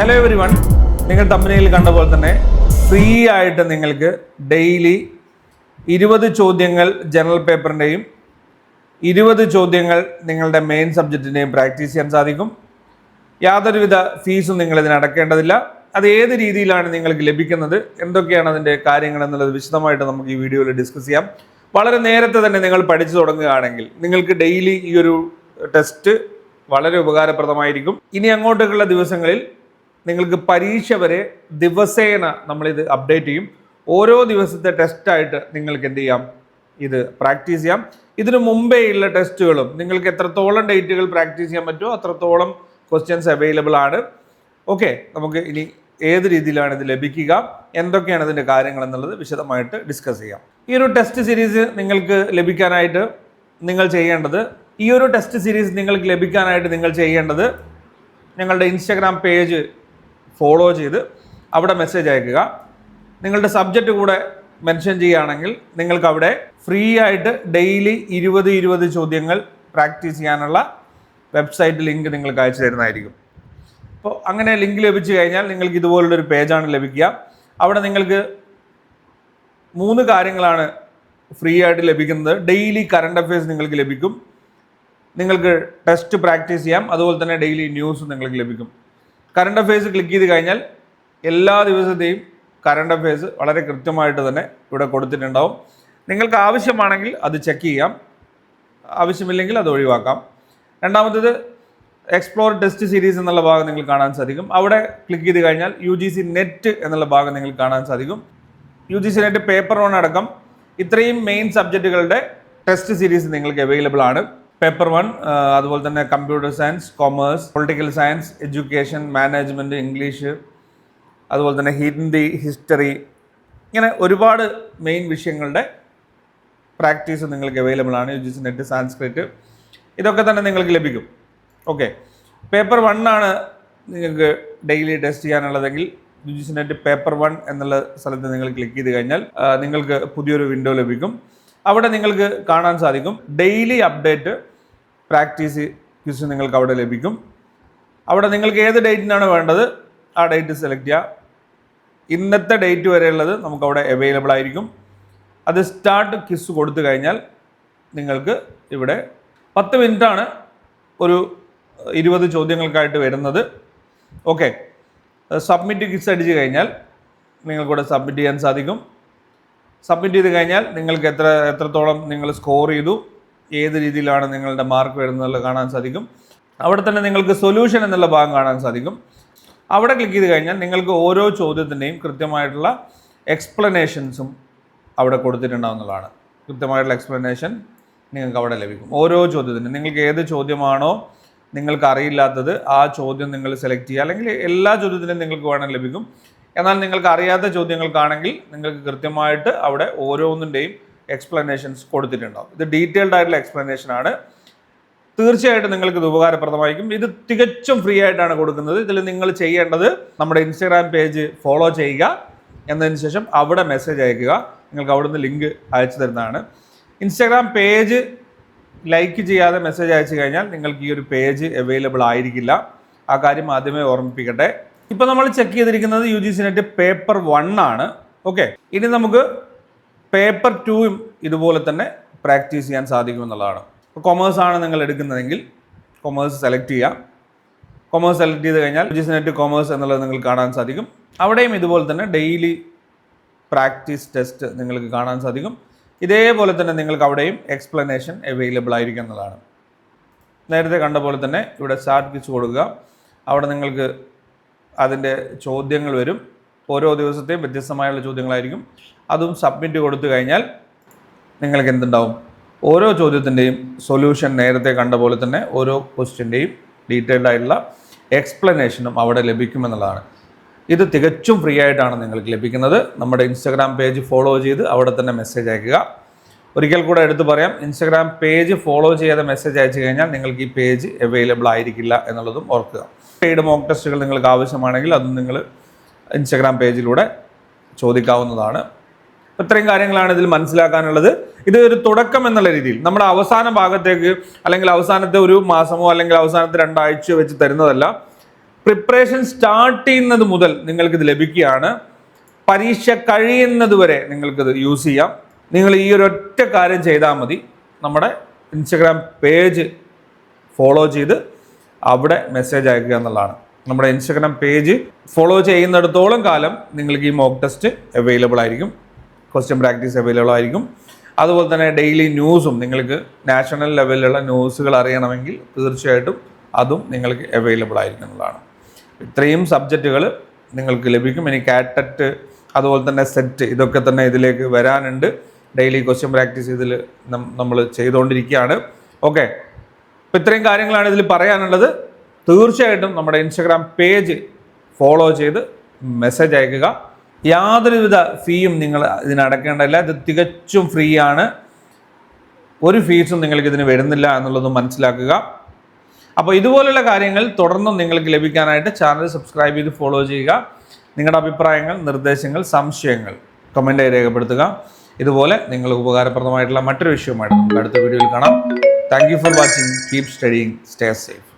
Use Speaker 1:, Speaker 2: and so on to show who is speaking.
Speaker 1: Hello every one നിങ്ങൾ തമ്പനയിൽ കണ്ട പോലെ തന്നെ ഫ്രീ ആയിട്ട് നിങ്ങൾക്ക് ഡെയിലി ഇരുപത് ചോദ്യങ്ങൾ ജനറൽ പേപ്പറിന്റെയും ഇരുപത് ചോദ്യങ്ങൾ നിങ്ങളുടെ മെയിൻ സബ്ജക്റ്റിന്റെയും പ്രാക്ടീസ് ചെയ്യാൻ സാധിക്കും. യാതൊരുവിധ ഫീസും നിങ്ങൾ ഇതിന് അടക്കേണ്ടതില്ല. അത് ഏത് രീതിയിലാണ് നിങ്ങൾക്ക് ലഭിക്കുന്നത്? എന്തൊക്കെയാണ് അതിന്റെ കാര്യങ്ങൾ എന്നുള്ളത് വിശദമായിട്ട് നമുക്ക് ഈ വീഡിയോയിൽ ഡിസ്കസ് ചെയ്യാം. വളരെ നേരത്തെ തന്നെ നിങ്ങൾ പഠിച്ചു തുടങ്ങുകയാണെങ്കിൽ നിങ്ങൾക്ക് ഡെയിലി ഈ ഒരു ടെസ്റ്റ് വളരെ ഉപകാരപ്രദമായിരിക്കും. ഇനി അങ്ങോട്ടേക്കുള്ള ദിവസങ്ങളിൽ നിങ്ങൾക്ക് പരീക്ഷ വരെ ദിവസേന നമ്മളിത് അപ്ഡേറ്റ് ചെയ്യും. ഓരോ ദിവസത്തെ ടെസ്റ്റായിട്ട് നിങ്ങൾക്ക് എന്ത് ചെയ്യാം? ഇത് പ്രാക്ടീസ് ചെയ്യാം. ഇതിനു മുമ്പേ ഉള്ള ടെസ്റ്റുകളും നിങ്ങൾക്ക് എത്രത്തോളം ഡേറ്റുകൾ പ്രാക്ടീസ് ചെയ്യാൻ പറ്റുമോ അത്രത്തോളം ക്വസ്റ്റ്യൻസ് അവൈലബിൾ ആണ്. ഓക്കെ നമുക്ക് ഇനി ഏത് രീതിയിലാണ് ഇത് ലഭിക്കുക? എന്തൊക്കെയാണ് ഇതിന്റെ കാര്യങ്ങൾ എന്നുള്ളത് വിശദമായിട്ട് ഡിസ്കസ് ചെയ്യാം. ഈ ഒരു ടെസ്റ്റ് സീരീസ് നിങ്ങൾക്ക് ലഭിക്കാനായിട്ട് നിങ്ങൾ ചെയ്യേണ്ടത് ഈ ഒരു ടെസ്റ്റ് സീരീസ് നിങ്ങൾക്ക് ലഭിക്കാനായിട്ട് നിങ്ങൾ ചെയ്യേണ്ടത് ഞങ്ങളുടെ ഇൻസ്റ്റഗ്രാം പേജ് ഫോളോ ചെയ്ത് അവിടെ മെസ്സേജ് അയക്കുക. നിങ്ങളുടെ സബ്ജക്റ്റ് കൂടെ മെൻഷൻ ചെയ്യുകയാണെങ്കിൽ നിങ്ങൾക്ക് അവിടെ ഫ്രീ ആയിട്ട് ഡെയിലി ഇരുപത് ഇരുപത് ചോദ്യങ്ങൾ പ്രാക്ടീസ് ചെയ്യാനുള്ള വെബ്സൈറ്റ് ലിങ്ക് നിങ്ങൾക്ക് അയച്ചു തരുന്നതായിരിക്കും. അപ്പോൾ അങ്ങനെ ലിങ്ക് ലഭിച്ചു കഴിഞ്ഞാൽ നിങ്ങൾക്ക് ഇതുപോലുള്ളൊരു പേജാണ് ലഭിക്കുക. അവിടെ നിങ്ങൾക്ക് മൂന്ന് കാര്യങ്ങളാണ് ഫ്രീ ആയിട്ട് ലഭിക്കുന്നത്. ഡെയിലി കറണ്ട് അഫയേഴ്സ് നിങ്ങൾക്ക് ലഭിക്കും. നിങ്ങൾക്ക് ടെസ്റ്റ് പ്രാക്ടീസ് ചെയ്യാം. അതുപോലെ തന്നെ ഡെയിലി ന്യൂസ് നിങ്ങൾക്ക് ലഭിക്കും. കറണ്ട് അഫയേഴ്സ് ക്ലിക്ക് ചെയ്ത് കഴിഞ്ഞാൽ എല്ലാ ദിവസത്തെയും കറണ്ട് അഫയേഴ്സ് വളരെ കൃത്യമായിട്ട് തന്നെ ഇവിടെ കൊടുത്തിട്ടുണ്ടാവും. നിങ്ങൾക്ക് ആവശ്യമാണെങ്കിൽ അത് ചെക്ക് ചെയ്യാം. ആവശ്യമില്ലെങ്കിൽ അത് ഒഴിവാക്കാം. രണ്ടാമത്തേത് എക്സ്പ്ലോർ ടെസ്റ്റ് സീരീസ് എന്നുള്ള ഭാഗം നിങ്ങൾ കാണാൻ സാധിക്കും. അവിടെ ക്ലിക്ക് ചെയ്ത് കഴിഞ്ഞാൽ യു ജി സി നെറ്റ് എന്നുള്ള ഭാഗം നിങ്ങൾ കാണാൻ സാധിക്കും. U G C NET paper one അടക്കം ഇത്രയും മെയിൻ സബ്ജക്റ്റുകളുടെ ടെസ്റ്റ് സീരീസ് നിങ്ങൾക്ക് അവൈലബിൾ ആണ്. പേപ്പർ വൺ അതുപോലെ തന്നെ computer science commerce political science education management English അതുപോലെ തന്നെ ഹിന്ദി ഹിസ്റ്ററി ഇങ്ങനെ ഒരുപാട് മെയിൻ വിഷയങ്ങളുടെ പ്രാക്ടീസ് നിങ്ങൾക്ക് അവൈലബിൾ ആണ് U G C NET Sanskrit ഇതൊക്കെ തന്നെ നിങ്ങൾക്ക് ലഭിക്കും. ഓക്കെ പേപ്പർ വൺ ആണ് നിങ്ങൾക്ക് daily test ചെയ്യാനുള്ളതെങ്കിൽ U G C NET paper one എന്നുള്ള സ്ഥലത്ത് നിങ്ങൾ ക്ലിക്ക് ചെയ്ത് കഴിഞ്ഞാൽ നിങ്ങൾക്ക് പുതിയൊരു വിൻഡോ ലഭിക്കും. അവിടെ നിങ്ങൾക്ക് കാണാൻ സാധിക്കും. ഡെയിലി അപ്ഡേറ്റ് പ്രാക്ടീസ് ക്വിസ് നിങ്ങൾക്ക് അവിടെ ലഭിക്കും. അവിടെ നിങ്ങൾക്ക് ഏത് ഡേറ്റിനാണ് വേണ്ടത്? ആ ഡേറ്റ് സെലക്ട് ചെയ്യുക ഇന്നത്തെ ഡേറ്റ് വരെയുള്ളത് നമുക്ക് അവിടെ അവൈലബിൾ ആയിരിക്കും. അത് സ്റ്റാർട്ട് ക്വിസ് കൊടുത്തു കഴിഞ്ഞാൽ നിങ്ങൾക്ക് ഇവിടെ പത്ത് മിനിറ്റാണ് ഒരു ഇരുപത് ചോദ്യങ്ങൾക്കായിട്ട് വരുന്നത്. ഓക്കെ സബ്മിറ്റ് ക്വിസ് അടിച്ച് കഴിഞ്ഞാൽ നിങ്ങൾക്കിവിടെ സബ്മിറ്റ് ചെയ്യാൻ സാധിക്കും. സബ്മിറ്റ് ചെയ്ത് കഴിഞ്ഞാൽ നിങ്ങൾക്ക് എത്ര എത്രത്തോളം നിങ്ങൾ സ്കോർ ചെയ്തു? ഏത് രീതിയിലാണ് നിങ്ങളുടെ മാർക്ക് വരുന്നത് കാണാൻ സാധിക്കും. അവിടെ തന്നെ നിങ്ങൾക്ക് സൊല്യൂഷൻ എന്നുള്ള ഭാഗം കാണാൻ സാധിക്കും. അവിടെ ക്ലിക്ക് ചെയ്ത് കഴിഞ്ഞാൽ നിങ്ങൾക്ക് ഓരോ ചോദ്യത്തിന്റെയും കൃത്യമായിട്ടുള്ള എക്സ്പ്ലനേഷൻസും അവിടെ കൊടുത്തിട്ടുണ്ടാവുന്നതാണ്. കൃത്യമായിട്ടുള്ള എക്സ്പ്ലനേഷൻ നിങ്ങൾക്ക് അവിടെ ലഭിക്കും. ഓരോ ചോദ്യത്തിനും നിങ്ങൾക്ക് ഏത് ചോദ്യമാണോ നിങ്ങൾക്ക് അറിയില്ലാത്തത് ആ ചോദ്യം നിങ്ങൾ സെലക്ട് ചെയ്യുക. അല്ലെങ്കിൽ എല്ലാ ചോദ്യത്തിനും നിങ്ങൾക്ക് വേണം ലഭിക്കും. എന്നാൽ നിങ്ങൾക്ക് അറിയാത്ത ചോദ്യങ്ങൾക്കാണെങ്കിൽ നിങ്ങൾക്ക് കൃത്യമായിട്ട് അവിടെ ഓരോന്നിന്റെയും എക്സ്പ്ലനേഷൻസ് കൊടുത്തിട്ടുണ്ടാവും. ഇത് ഡീറ്റെയിൽഡ് ആയിട്ടുള്ള എക്സ്പ്ലനേഷൻ ആണ്. തീർച്ചയായിട്ടും നിങ്ങൾക്ക് ഇത് ഉപകാരപ്രദമായിരിക്കും. ഇത് തികച്ചും ഫ്രീ ആയിട്ടാണ് കൊടുക്കുന്നത്. ഇതിൽ നിങ്ങൾ ചെയ്യേണ്ടത് നമ്മുടെ ഇൻസ്റ്റാഗ്രാം പേജ് ഫോളോ ചെയ്യുക. എന്നതിന് ശേഷം അവിടെ മെസ്സേജ് അയക്കുക. നിങ്ങൾക്ക് അവിടുന്ന് ലിങ്ക് അയച്ചു തരുന്നതാണ്. ഇൻസ്റ്റാഗ്രാം പേജ് ലൈക്ക് ചെയ്യാതെ മെസ്സേജ് അയച്ചു കഴിഞ്ഞാൽ നിങ്ങൾക്ക് ഈ ഒരു പേജ് അവൈലബിൾ ആയിരിക്കില്ല. ആ കാര്യം ആദ്യമേ ഓർമ്മിപ്പിക്കട്ടെ. ഇപ്പോൾ നമ്മൾ ചെക്ക് ചെയ്തിരിക്കുന്നത് U G C NET paper one ആണ്. ഓക്കെ ഇനി നമുക്ക് പേപ്പർ ടൂയും ഇതുപോലെ തന്നെ പ്രാക്ടീസ് ചെയ്യാൻ സാധിക്കും എന്നുള്ളതാണ്. ഇപ്പോൾ കൊമേഴ്സ് ആണ് നിങ്ങൾ എടുക്കുന്നതെങ്കിൽ കൊമേഴ്സ് സെലക്ട് ചെയ്യാം. കൊമേഴ്സ് സെലക്ട് ചെയ്ത് കഴിഞ്ഞാൽ ബിസിനറ്റ് കൊമേഴ്സ് എന്നുള്ളത് നിങ്ങൾക്ക് കാണാൻ സാധിക്കും. അവിടെയും ഇതുപോലെ തന്നെ ഡെയിലി പ്രാക്ടീസ് ടെസ്റ്റ് നിങ്ങൾക്ക് കാണാൻ സാധിക്കും. ഇതേപോലെ തന്നെ നിങ്ങൾക്ക് അവിടെയും എക്സ്പ്ലനേഷൻ അവൈലബിൾ ആയിരിക്കും എന്നതാണ് നേരത്തെ കണ്ട പോലെ തന്നെ ഇവിടെ സ്റ്റാർട്ട് കിച്ച് കൊടുക്കുക. അവിടെ നിങ്ങൾക്ക് അതിന്റെ ചോദ്യങ്ങൾ വരും. ഓരോ ദിവസത്തെയും വ്യത്യസ്തമായുള്ള ചോദ്യങ്ങളായിരിക്കും. അതും സബ്മിറ്റ് കൊടുത്തു കഴിഞ്ഞാൽ നിങ്ങൾക്ക് എന്തുണ്ടാവും? ഓരോ ചോദ്യത്തിന്റെയും സൊല്യൂഷൻ നേരത്തെ കണ്ട പോലെ തന്നെ ഓരോ ക്വസ്റ്റ്യന്റെയും ഡീറ്റെയിൽഡ് ആയിട്ടുള്ള എക്സ്പ്ലനേഷനും അവിടെ ലഭിക്കുമെന്നുള്ളതാണ്. ഇത് തികച്ചും ഫ്രീ ആയിട്ടാണ് നിങ്ങൾക്ക് ലഭിക്കുന്നത്. നമ്മുടെ ഇൻസ്റ്റാഗ്രാം പേജ് ഫോളോ ചെയ്ത് അവിടെ തന്നെ മെസ്സേജ് അയക്കുക. ഒരിക്കൽ കൂടെ എടുത്തു പറയാം. ഇൻസ്റ്റാഗ്രാം പേജ് ഫോളോ ചെയ്യാതെ മെസ്സേജ് അയച്ചു കഴിഞ്ഞാൽ നിങ്ങൾക്ക് ഈ പേജ് അവൈലബിൾ ആയിരിക്കില്ല എന്നുള്ളതും ഓർക്കുക. പെയ്ഡ് മോക്ക് ടെസ്റ്റുകൾ നിങ്ങൾക്ക് ആവശ്യമാണെങ്കിൽ അതും നിങ്ങൾ ഇൻസ്റ്റാഗ്രാം പേജിലൂടെ ചോദിക്കാവുന്നതാണ്. ഇത്രയും കാര്യങ്ങളാണ് ഇതിൽ മനസ്സിലാക്കാനുള്ളത്. ഇത് ഒരു തുടക്കം എന്നുള്ള രീതിയിൽ നമ്മുടെ അവസാന ഭാഗത്തേക്ക് അല്ലെങ്കിൽ അവസാനത്തെ ഒരു മാസമോ അല്ലെങ്കിൽ അവസാനത്തെ രണ്ടാഴ്ചയോ വെച്ച് തരുന്നതല്ല. പ്രിപ്പറേഷൻ സ്റ്റാർട്ട് ചെയ്യുന്നത് മുതൽ നിങ്ങൾക്ക് ഇത് ലഭിക്കുകയാണ്. പരീക്ഷ കഴിയുന്നത് വരെ നിങ്ങൾക്കിത് യൂസ് ചെയ്യാം. നിങ്ങൾ ഈ ഒരു ഒറ്റ കാര്യം ചെയ്താൽ മതി. നമ്മുടെ ഇൻസ്റ്റഗ്രാം പേജ് ഫോളോ ചെയ്ത് അവിടെ മെസ്സേജ് അയക്കുക എന്നുള്ളതാണ്. നമ്മുടെ ഇൻസ്റ്റഗ്രാം പേജ് ഫോളോ ചെയ്യുന്നിടത്തോളം കാലം നിങ്ങൾക്ക് ഈ മോക്ക് ടെസ്റ്റ് അവൈലബിൾ ആയിരിക്കും. ക്വസ്റ്റ്യൻ പ്രാക്ടീസ് അവൈലബിൾ ആയിരിക്കും. അതുപോലെ തന്നെ ഡെയിലി ന്യൂസും നിങ്ങൾക്ക് നാഷണൽ ലെവലിലുള്ള ന്യൂസുകൾ അറിയണമെങ്കിൽ തീർച്ചയായിട്ടും അതും നിങ്ങൾക്ക് അവൈലബിൾ ആയിരിക്കും എന്നുള്ളതാണ്. ഇത്രയും സബ്ജക്റ്റുകൾ നിങ്ങൾക്ക് ലഭിക്കും. ഇനി കാറ്ററ്റ് അതുപോലെ തന്നെ സെറ്റ് ഇതൊക്കെ തന്നെ ഇതിലേക്ക് വരാനുണ്ട്. ഡെയിലി ക്വസ്റ്റ്യൻ പ്രാക്ടീസ് ഇതിൽ നമ്മൾ ചെയ്തുകൊണ്ടിരിക്കുകയാണ്. ഓക്കെ അപ്പോൾ ഇത്രയും കാര്യങ്ങളാണ് ഇതിൽ പറയാനുള്ളത്. തീർച്ചയായിട്ടും നമ്മുടെ ഇൻസ്റ്റഗ്രാം പേജ് ഫോളോ ചെയ്ത് മെസ്സേജ് അയക്കുക. യാതൊരുവിധ ഫീയും നിങ്ങൾ ഇതിന് അടക്കേണ്ടതില്ല. ഇത് തികച്ചും ഫ്രീ ആണ്. ഒരു ഫീസും നിങ്ങൾക്ക് ഇതിന് വരുന്നില്ല എന്നുള്ളത് മനസ്സിലാക്കുക. അപ്പോൾ ഇതുപോലുള്ള കാര്യങ്ങൾ തുടർന്നും നിങ്ങൾക്ക് ലഭിക്കാനായിട്ട് ചാനൽ സബ്സ്ക്രൈബ് ചെയ്ത് ഫോളോ ചെയ്യുക. നിങ്ങളുടെ അഭിപ്രായങ്ങൾ നിർദ്ദേശങ്ങൾ സംശയങ്ങൾ കമന്റായി രേഖപ്പെടുത്തുക. ഇതുപോലെ നിങ്ങൾക്ക് ഉപകാരപ്രദമായിട്ടുള്ള മറ്റൊരു വിഷയമായിട്ട് നമുക്ക് അടുത്ത വീഡിയോയിൽ കാണാം. Thank you for watching keep studying stay safe